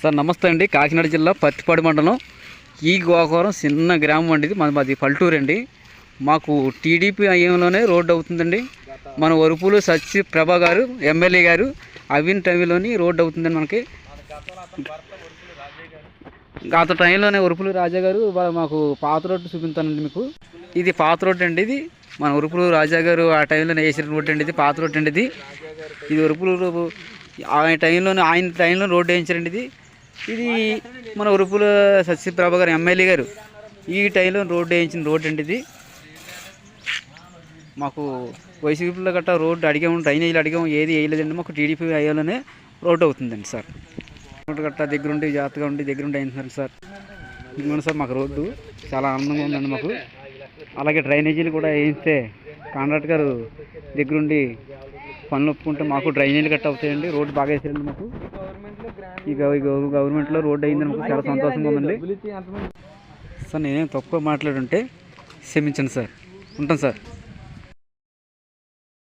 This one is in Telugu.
సార్ నమస్తే అండి. కాకినాడ జిల్లా పత్తిపాడు మండలం. ఈ గోకవరం చిన్న గ్రామం అండి ఇది. మాది పల్లెటూరు అండి. మాకు టీడీపీ అయ్యంలోనే రోడ్డు అవుతుందండి. మన వరుపులు సత్య ప్రభా గారు ఎమ్మెల్యే గారు అవిన్ టైంలోని రోడ్డు అవుతుందండి మనకి. గత టైంలోనే ఒరుపులు రాజా గారు మాకు పాత రోడ్డు చూపించానండి మీకు. ఇది పాత రోడ్డు అండి ఇది. మన ఉరుపులు రాజా గారు ఆ టైంలోనే వేసిన రోడ్డు అండి ఇది పాత రోడ్డు అండి ఇది. ఇది ఉరుపులు ఆయన టైంలోనే ఆయన టైంలో రోడ్డు వేయించారండి ఇది. ఇది మన ఉరుపుల సత్యప్రభ గారు ఎమ్మెల్యే గారు ఈ టైంలో రోడ్డు వేయించిన రోడ్డు అండి ఇది. మాకు వైసీపీలో గట్టా రోడ్డు అడిగాము డ్రైనేజీలు అడిగాము ఏది వేయలేదండి. మాకు టీడీపీ అయ్యాలోనే రోడ్డు అవుతుందండి సార్. రోడ్డు గట్టా దగ్గరుండి జాగ్రత్తగా ఉండి దగ్గరుండి అయిన సార్. ఇదిగోండి సార్ మాకు రోడ్డు. చాలా ఆనందంగా ఉందండి మాకు. అలాగే డ్రైనేజీలు కూడా వేయిస్తే కాంట్రాక్ట్ గారు దగ్గరుండి పనులు ఒప్పుకుంటే మాకు డ్రైనేజీలు గట్ట అవుతాయండి. రోడ్డు బాగా వేసేయండి మాకు. ఈ గవర్నమెంట్లో రోడ్డు అయిందని మాకు చాలా సంతోషంగా ఉందండి. సార్ నేనేం తక్కువ మాట్లాడుంటే క్షమించండి సార్. ఉంటాను సార్.